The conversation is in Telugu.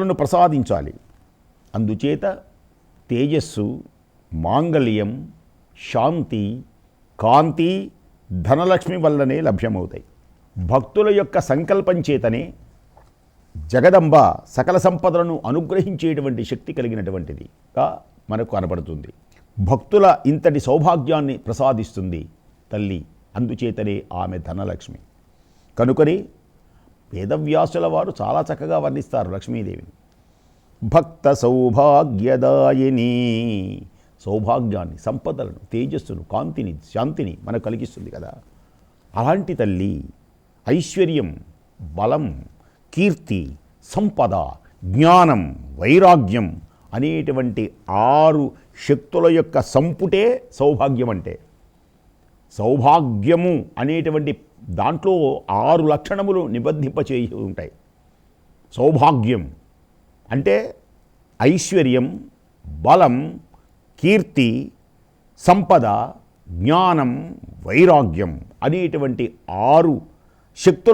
లను ప్రసాదించాలి. అందుచేత తేజస్సు మాంగళ్యం శాంతి కాంతి ధనలక్ష్మి వల్లనే లభ్యమవుతాయి. భక్తుల యొక్క సంకల్పం చేతనే జగదంబ సకల సంపదలను అనుగ్రహించేటువంటి శక్తి కలిగినటువంటిదిగా మనకు కనబడుతుంది. భక్తుల ఇంతటి సౌభాగ్యాన్ని ప్రసాదిస్తుంది తల్లి అందుచేతనే ఆమె ధనలక్ష్మి. కనుకనే వేదవ్యాసుల వారు చాలా చక్కగా వర్ణిస్తారు లక్ష్మీదేవిని. భక్త సౌభాగ్యదాయిని సౌభాగ్యాన్ని సంపదలను తేజస్సును కాంతిని శాంతిని మనకు కలిగిస్తుంది కదా. అలాంటి తల్లి ఐశ్వర్యం బలం కీర్తి సంపద జ్ఞానం వైరాగ్యం అనేటువంటి ఆరు శక్తుల యొక్క సంపుటే సౌభాగ్యం అంటే సౌభాగ్యము అనేటువంటి దాంట్లో ఆరు లక్షణములు నిబద్ధింపచేయి ఉంటాయి సౌభాగ్యం అంటే ఐశ్వర్యం బలం కీర్తి సంపద జ్ఞానం వైరాగ్యం అనేటువంటి ఆరు శక్తులు